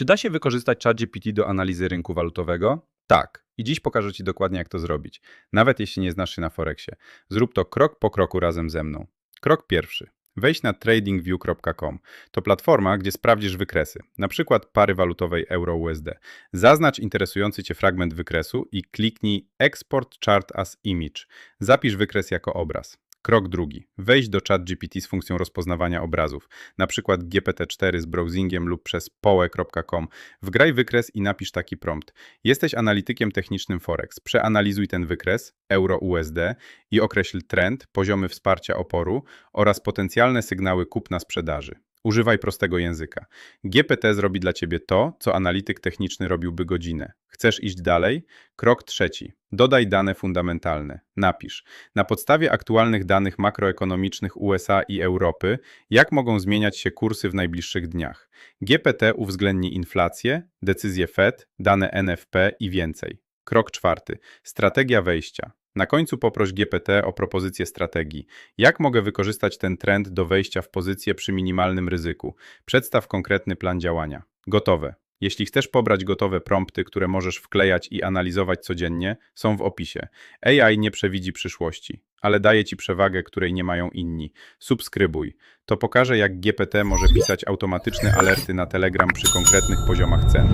Czy da się wykorzystać ChatGPT do analizy rynku walutowego? Tak. I dziś pokażę Ci dokładnie, jak to zrobić. Nawet jeśli nie znasz się na Forexie. Zrób to krok po kroku razem ze mną. Krok pierwszy. Wejdź na tradingview.com. To platforma, gdzie sprawdzisz wykresy, na przykład pary walutowej euro-USD. Zaznacz interesujący Cię fragment wykresu i kliknij Export Chart as Image. Zapisz wykres jako obraz. Krok drugi. Wejdź do ChatGPT z funkcją rozpoznawania obrazów, na przykład GPT-4 z browsingiem lub przez poe.com. Wgraj wykres i napisz taki prompt. Jesteś analitykiem technicznym Forex. Przeanalizuj ten wykres, euro-USD i określ trend, poziomy wsparcia oporu oraz potencjalne sygnały kupna-sprzedaży. Używaj prostego języka. GPT zrobi dla Ciebie to, co analityk techniczny robiłby godzinę. Chcesz iść dalej? Krok trzeci. Dodaj dane fundamentalne. Napisz. Na podstawie aktualnych danych makroekonomicznych USA i Europy, jak mogą zmieniać się kursy w najbliższych dniach. GPT uwzględni inflację, decyzje Fed, dane NFP i więcej. Krok czwarty. Strategia wejścia. Na końcu poproś GPT o propozycję strategii. Jak mogę wykorzystać ten trend do wejścia w pozycję przy minimalnym ryzyku? Przedstaw konkretny plan działania. Gotowe. Jeśli chcesz pobrać gotowe prompty, które możesz wklejać i analizować codziennie, są w opisie. AI nie przewidzi przyszłości, ale daje Ci przewagę, której nie mają inni. Subskrybuj. To pokaże, jak GPT może pisać automatyczne alerty na Telegram przy konkretnych poziomach cen.